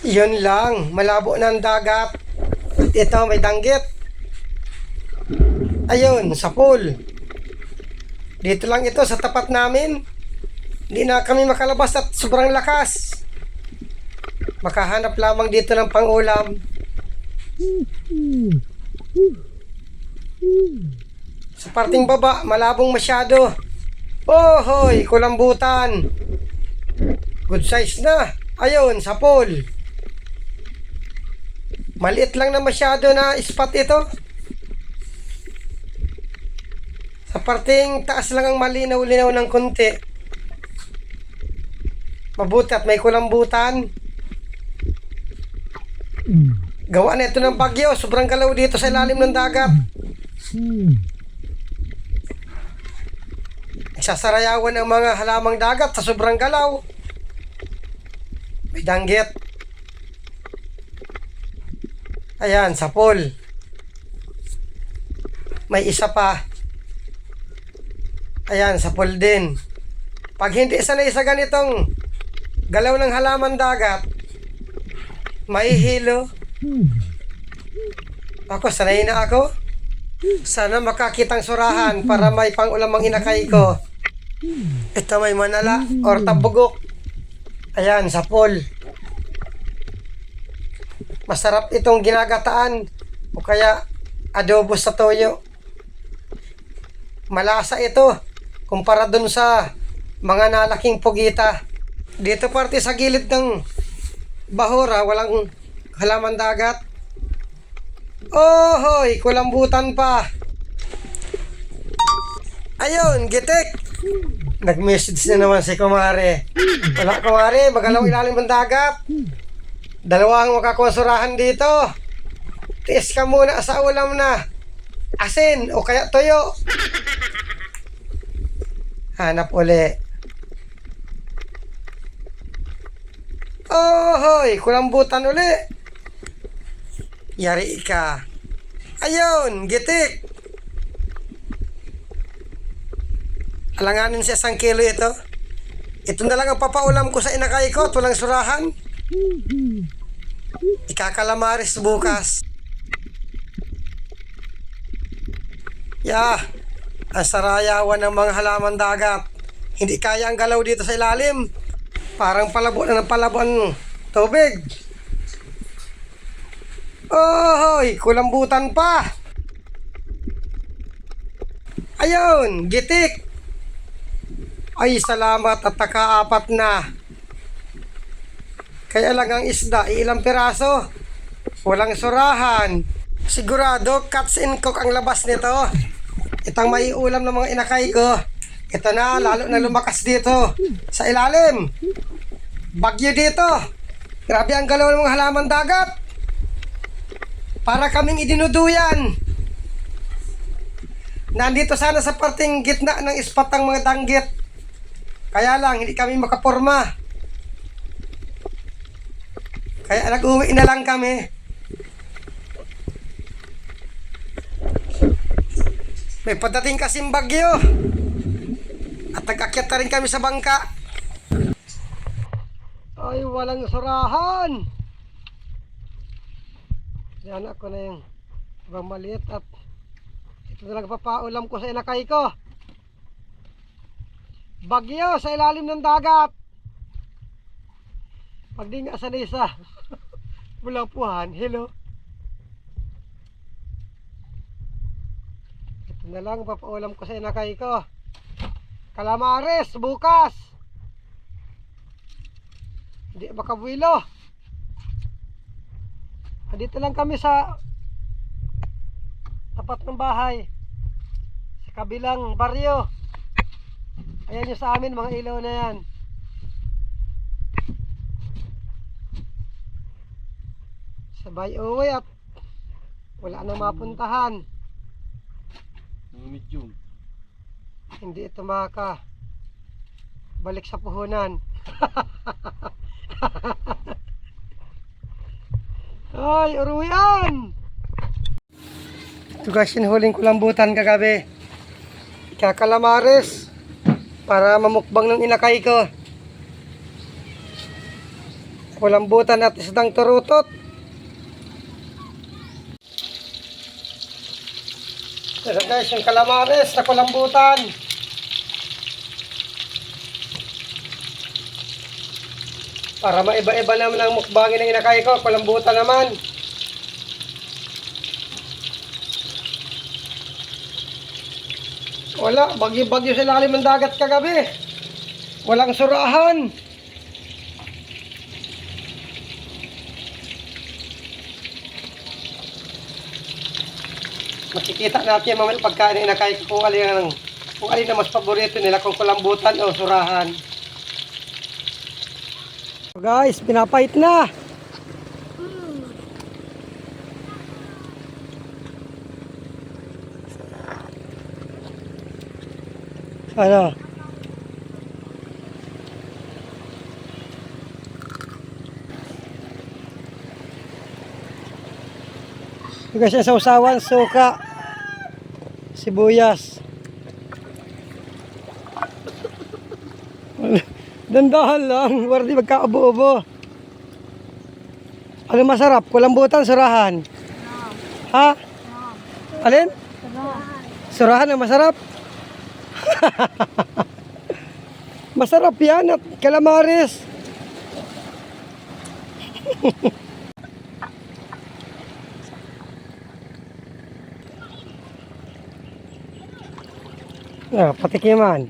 Yun lang, malabo ang dagat. At ito, may danggit. Ayun, sa pool. Dito lang ito, sa tapat namin. Hindi na kami makalabas at sobrang lakas. Makahanap lamang dito ng pangulam. Sa parting baba, malabong masyado. Oh, hoy, kulambutan. Good size na. Ayun, sa pool. Maliit lang na masyado na spot ito. Sa parting taas lang ang malinaw-linaw ng konti. Mabuti at may kulambutan. Gawa na ito ng bagyo. Sobrang galaw dito sa ilalim ng dagat. Nagsasarayawan ang mga halamang dagat sa sobrang galaw. May danggit. Ayan, sa pool. May isa pa. Ayan, sa pool din. Pag hindi sanay sa ganitong galaw ng halaman dagat, may hilo. Ako, sanay na ako. Sana makakitang surahan para may pangulam ang inakay ko. Ito may manala or tabugok. Ayan, sa pool. Masarap itong ginagataan o kaya adobo sa toyo. Malasa ito kumpara dun sa mga nalaking pugita. Dito parte sa gilid ng bahura, walang halaman dagat. Oh, hoy, kulambutan pa. Ayun, gitik. Nag-message na naman si Kumare. Wala Kumare, magalaw ilalim ng dagat. Dalawang makakonsurahan dito. Tiis ka muna sa ulam na. Asin o kaya toyo. Hanap uli. Oh, hoy, kulambutan uli. Yari ka. Ayun, gitik. Alanganin siya isang kilo ito. Ito na lang ang papaulam ko sa inakay ko. Tulang surahan. Ikakalamaris bukas. Ya, ang sarayawan ng mga halaman dagat. Hindi kaya ang galaw dito sa ilalim. Parang palabo na ng palabo ang tubig. Oh, hoy, kulambutan pa. Ayun, gitik. Ay, salamat at nakaapat na. Kaya lang ang isda, ilang piraso. Walang surahan. Sigurado, cuts and cook ang labas nito. Itang may ulam ng mga inakay ko. Ito na, lalo na lumakas dito. Sa ilalim. Bagyo dito. Grabe ang galaw ng mga halaman dagat. Para kaming idinuduyan. Nandito sana sa parting gitna ng ispat ang mga danggit. Kaya lang, hindi kami makaporma. Kaya nag-uwi na lang kami. May padating kasing bagyo. At nag-akyat na rin kami sa bangka. Ay, walang surahan. Yan ako na yung ibang maliit at ito na lang ko sa inakay ko. Bagyo sa ilalim ng dagat. Pag di nga sa bulapuhan, hello. Ito na lang papaulam ko sa inakay ko. Kalamares, bukas. Hindi makabuilo. Dito lang kami sa tapat ng bahay. Sa kabilang baryo. Ayan yung sa amin, mga ilaw na yan. Sabay uwi at wala nang mapuntahan. Medium. Hindi ito maka balik sa puhunan. Ay, uruyan! Ito guys, hinuhuling ko lambutan kagabi. Kakalamares para mamukbang ng inakay ko. Kulambutan at isdang turutot. Ito guys, yung kalamares na kulambutan. Para maiba-iba naman ang mukbangin ng inakay ko, kulambutan naman. Wala, bagyo-bagyo sa lalim ng dagat kagabi. Walang surahan. Makikita natin mamaya pagkain inakay ko kung alin ang kung alin ang mas paborito nila kung kulambutan o surahan. Guys, pinapait na. Ano? Ito siya sa usawan, suka, sibuyas. Dandahan lang, para di magkakabo-ubo. Ano masarap? Kulambutan, surahan? Ha? Alin? Surahan ang masarap? masarap yan at calamares. Ah, patikiman.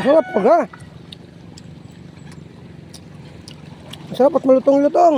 Masarap pag ha. Masarap at malutong-lutong.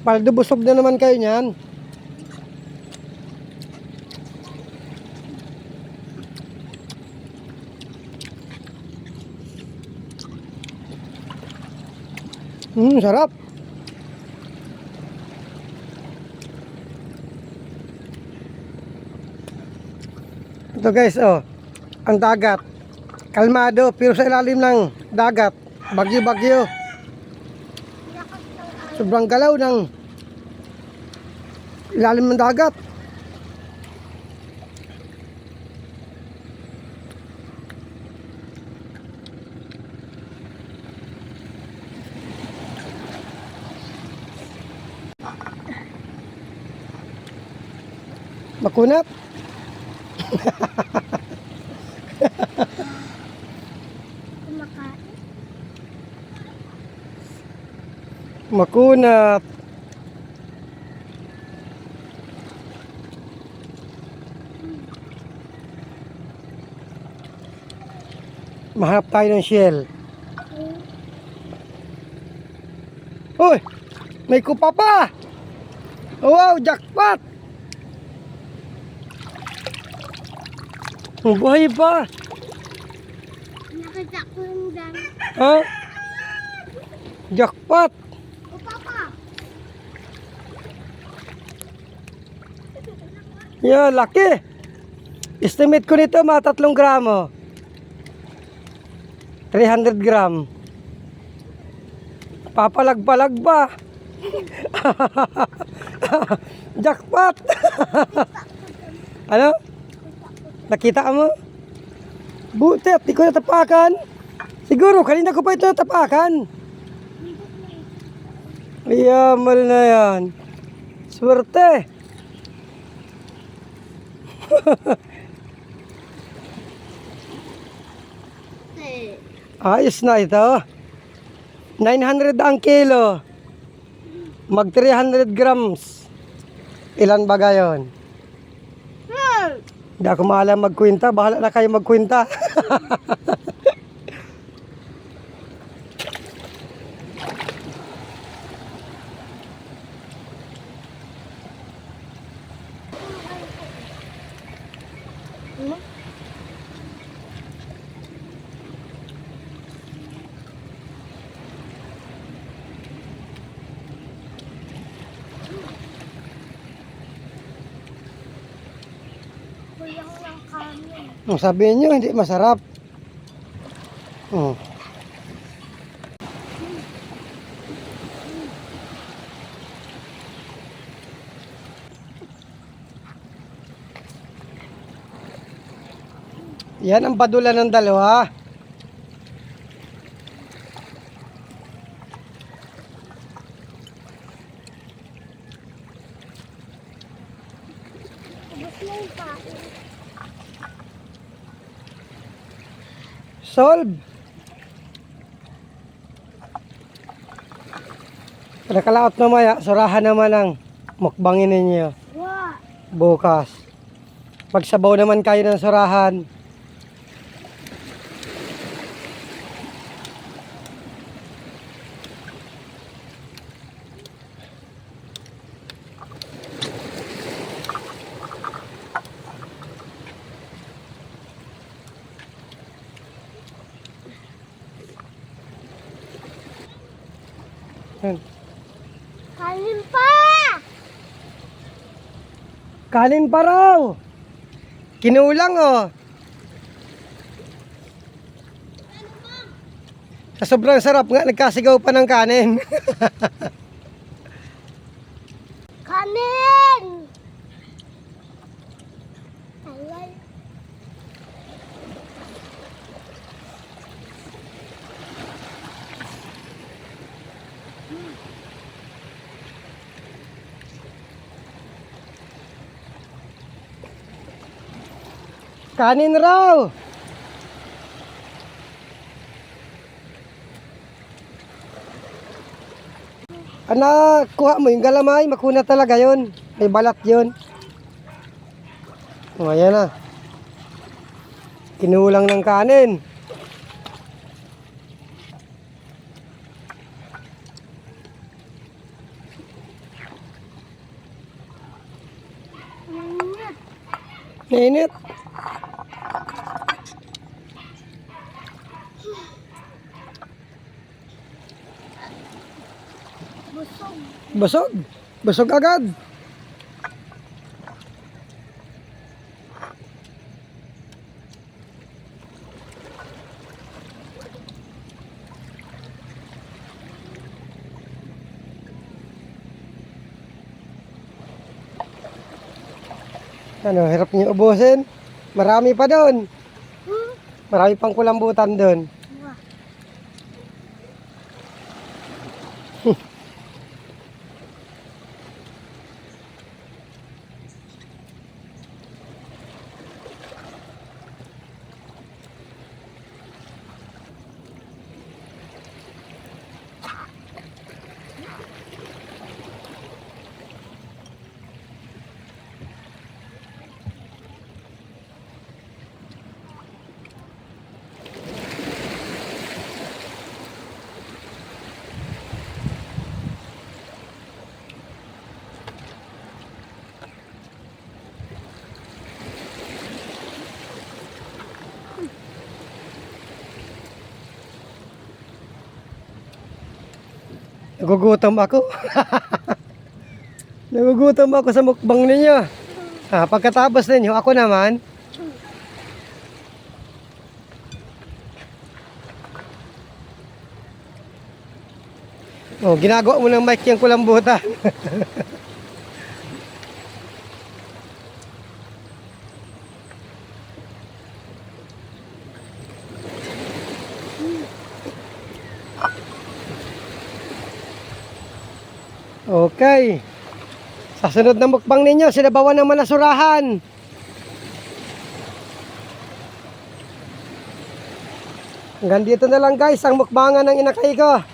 Paldo busog na naman kayo niyan. Hmm, sarap. Ito guys, oh. Ang dagat. Kalmado, pero sa ilalim ng dagat. Bagyo-bagyo. Sobrang galaw ng ilalim ng dagat. Makunat. Makunat. Mahanap tayo ng shell. Uy! May kupa pa! Wow! Jackpot! Buhay pa! Nakita ko yung dan. Ha? Jackpot! O papa, Yeah, laki. Estimate ko nito mga tatlong gramo. 300 gram. Papalag-palag ba? Jackpot! ano? Nakita mo? Butet, di ko natapakan. Siguro, kanina ko pa ito natapakan. Yamal na yan. Swerte. Ayos na ito. 900 ang kilo. Mag 300 grams. Ilan ba gayon? Hindi ako maalam magkwenta. Bahala na kayo magkwenta. kulang ng kanin. Oh, sabihin nyo, hindi masarap. Oh. Yan ang padula ng dalawa. Ha? Solve. Nakalaot na maya, surahan naman ang mukbangin ninyo bukas. Pagsabaw naman kayo ng surahan. Yan. Kanin pa! Kanin pa raw. Kinulang oh. Sa sobrang sarap nga, nagkasigaw pa ng kanin. Kanin! Alay. Kanin raw. Anak, kuha mo yung galamay, makuna talaga yon. May balat yon. O, ayan na. Kinulang ng kanin. Init. Nainit. Busog. Busog agad. Ano, hirap niyo ubusin? Marami pa doon. Hmm? Marami pang kulambutan doon. Nagugutom ako. Nagugutom ako sa mukbang ninyo. Ah, pagkatapos ninyo, ako naman. Oh, ginagawa mo ng mic yung kulambutan. Okay. Sa sunod na mukbang ninyo, sinabawan naman na surahan. Hanggang dito na lang guys, ang mukbangan ng inakay ko.